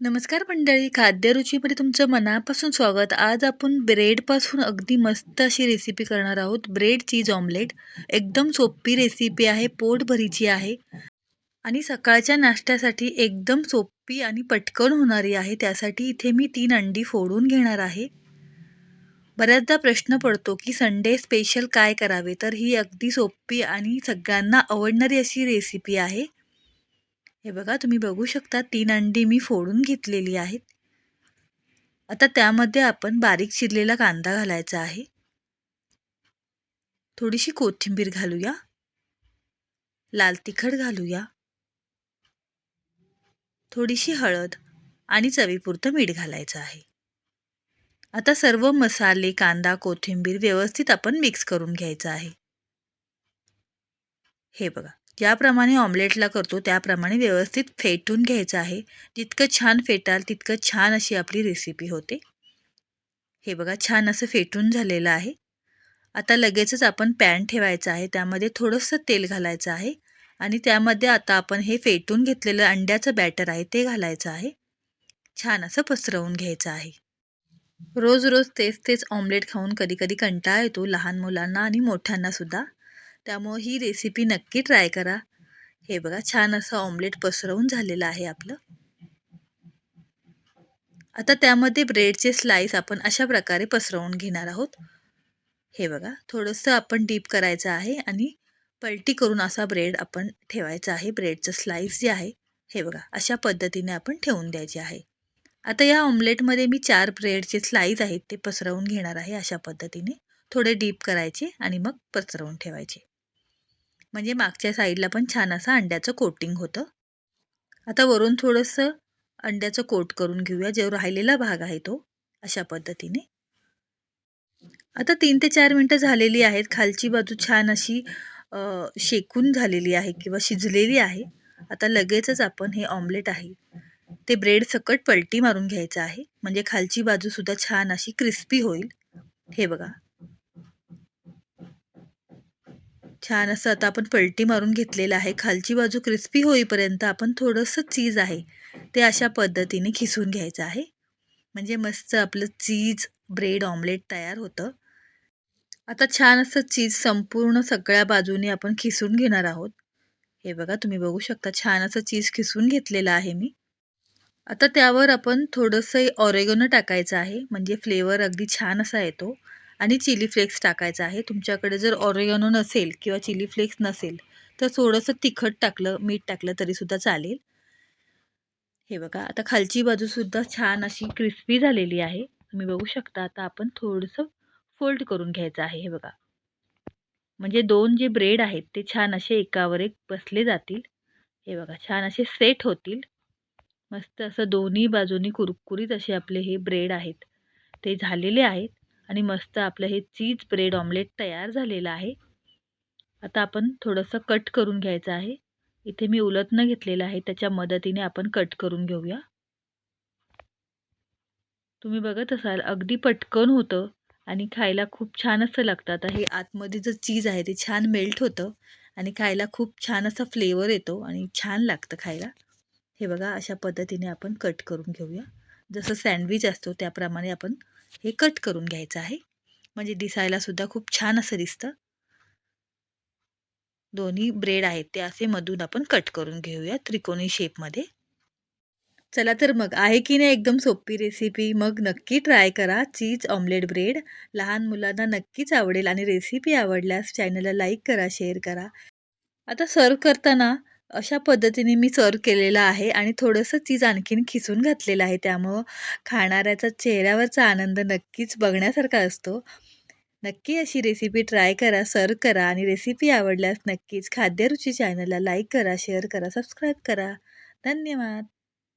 नमस्कार मंडळी खाद्यरुचीमध्ये तुमचं मनापासून स्वागत. आज आपण ब्रेडपासून अगदी मस्त अशी रेसिपी करणार आहोत. ब्रेड चीज ऑमलेट एकदम सोपी रेसिपी आहे पोटभरीची आहे. आणि सकाळच्या नाश्त्यासाठी एकदम सोपी आणि पटकन होणारी आहे. त्यासाठी इथे मी तीन अंडी फोडून घेणार आहे. बऱ्याचदा प्रश्न पडतो की संडे स्पेशल काय करावे? तर ही अगदी सोपी आणि सगळ्यांना आवडणारी अशी रेसिपी आहे. हे बघा तुम्ही बघू शकता तीन अंडी मी फोडून घेतलेली आहेत. आता त्यामध्ये आपण बारीक चिरलेला कांदा घालायचा आहे. थोडीशी कोथिंबीर घालूया. लाल तिखट घालूया. थोडीशी हळद आणि चवीपुरतं मीठ घालायचं आहे. आता सर्व मसाले कांदा कोथिंबीर व्यवस्थित आपण मिक्स करून घ्यायचं आहे. हे बघा ज्याप्रमाणे ऑमलेटला करतो त्याप्रमाणे व्यवस्थित फेटून घ्यायचं आहे. जितकं छान फेटाल तितकं छान अशी आपली रेसिपी होते. हे बघा छान असं फेटून झालेलं आहे. आता लगेचच आपण पॅन ठेवायचं आहे. त्यामध्ये थोडंसं तेल घालायचं आहे. आणि त्यामध्ये आता आपण हे फेटून घेतलेलं अंड्याचं बॅटर आहे ते घालायचं आहे. छान असं पसरवून घ्यायचं आहे. रोज रोज तेच तेच ऑमलेट खाऊन कधी कधी कंटाळा येतो लहान मुलांना आणि मोठ्यांनासुद्धा त्यामुळं ही रेसिपी नक्की ट्राय करा. हे बघा छान असं ऑमलेट पसरवून झालेलं आहे आपलं. आता त्यामध्ये ब्रेडचे स्लाइस आपण अशा प्रकारे पसरवून घेणार आहोत. हे बघा थोडंसं आपण डीप करायचं आहे आणि पलटी करून असा ब्रेड आपण ठेवायचा आहे. ब्रेडचं स्लाइस जे आहे हे बघा अशा पद्धतीने आपण ठेवून द्यायचे आहे. आता या ऑमलेटमध्ये मी चार ब्रेडचे स्लाइस आहेत ते पसरवून घेणार आहे अशा पद्धतीने. थोडे डीप करायचे आणि मग पसरवून ठेवायचे. म्हणजे मागच्या साईडला पण छान असं अंड्याचं कोटिंग होतं. आता वरून थोडंसं अंड्याचं कोट करून घेऊया जो राहिलेला भाग आहे तो अशा पद्धतीने. आता तीन ते चार मिनटं झालेली आहेत. खालची बाजू छान अशी शेकून झालेली आहे किंवा शिजलेली आहे. आता लगेचच आपण हे ऑमलेट आहे. ते ब्रेड सकट पलटी मारून घ्यायचं आहे. म्हणजे खालची बाजूसुद्धा छान अशी क्रिस्पी होईल. हे बघा. छान असं आता आपण पलटी मारून घेतलेलं आहे. खालची बाजू क्रिस्पी होईपर्यंत आपण थोडंसं चीज आहे. ते अशा पद्धतीने खिसून घ्यायचं आहे. म्हणजे मस्त आपलं चीज ब्रेड ऑमलेट तयार होतं. आता छान असं चीज संपूर्ण सगळ्या बाजूने आपण खिसून घेणार आहोत. हे बघा तुम्ही बघू शकता छान असं चीज खिसून घेतलेलं आहे मी. आता त्यावर आपण थोडंसं ऑरेगोनं टाकायचं आहे. म्हणजे फ्लेवर अगदी छान असा येतो. आणि चिली फ्लेक्स टाकायचं आहे. तुमच्याकडे जर ऑरेगॅनो नसेल किंवा चिली फ्लेक्स नसेल तर थोडंसं तिखट टाकलं मीठ टाकलं तरीसुद्धा चालेल. हे बघा आता खालची बाजूसुद्धा छान अशी क्रिस्पी झालेली आहे. तुम्ही बघू शकता आता आपण थोडंसं फोल्ड करून घ्यायचं आहे. हे बघा. म्हणजे दोन जे ब्रेड आहेत ते छान असे एकावर एक बसले जातील. हे बघा छान असे सेट होतील. मस्त असं दोन्ही बाजूनी कुरकुरीत असे आपले हे ब्रेड आहेत. ते झालेले आहेत. आणि मस्त आपलं हे चीज ब्रेड ऑमलेट तयार झालेलं आहे. आता आपण थोडंसं कट करून घ्यायचं आहे. इथे मी उलटणं घेतलेलं आहे त्याच्या मदतीने आपण कट करून घेऊया. तुम्ही बघत असाल अगदी पटकन होतं आणि खायला खूप छान असं लागतं. आता हे आतमध्ये जो चीज आहे ते छान मेल्ट होतं आणि खायला खूप छान असा फ्लेवर येतो आणि छान लागतं खायला. हे बघा अशा पद्धतीने आपण कट करून घेऊया. जसं सँडविच असतो त्याप्रमाणे आपण हे कट करून घ्यायचं आहे. म्हणजे दिसायला सुद्धा खूप छान असं दिसतं. दोन्ही ब्रेड आहेत ते असे मधून आपण कट करून घेऊया त्रिकोणी शेपमध्ये. चला तर मग आहे की नाही एकदम सोपी रेसिपी मग नक्की ट्राय करा चीज ऑमलेट ब्रेड लहान मुलांना नक्कीच आवडेल आणि रेसिपी आवडल्यास चॅनलला लाईक करा शेअर करा. आता सर्व करताना अशा पद्धतीने मी सर्व केलेला आहे आणि थोडंसं चीज आणखीन खिसून घातलेलं आहे. त्यामुळं खाणाऱ्याचा चेहऱ्यावरचा आनंद नक्कीच बघण्यासारखा असतो. नक्की अशी रेसिपी ट्राय करा सर्व करा आणि रेसिपी आवडल्यास नक्कीच खाद्यरुची चॅनलला लाईक करा शेअर करा सबस्क्राईब करा. धन्यवाद.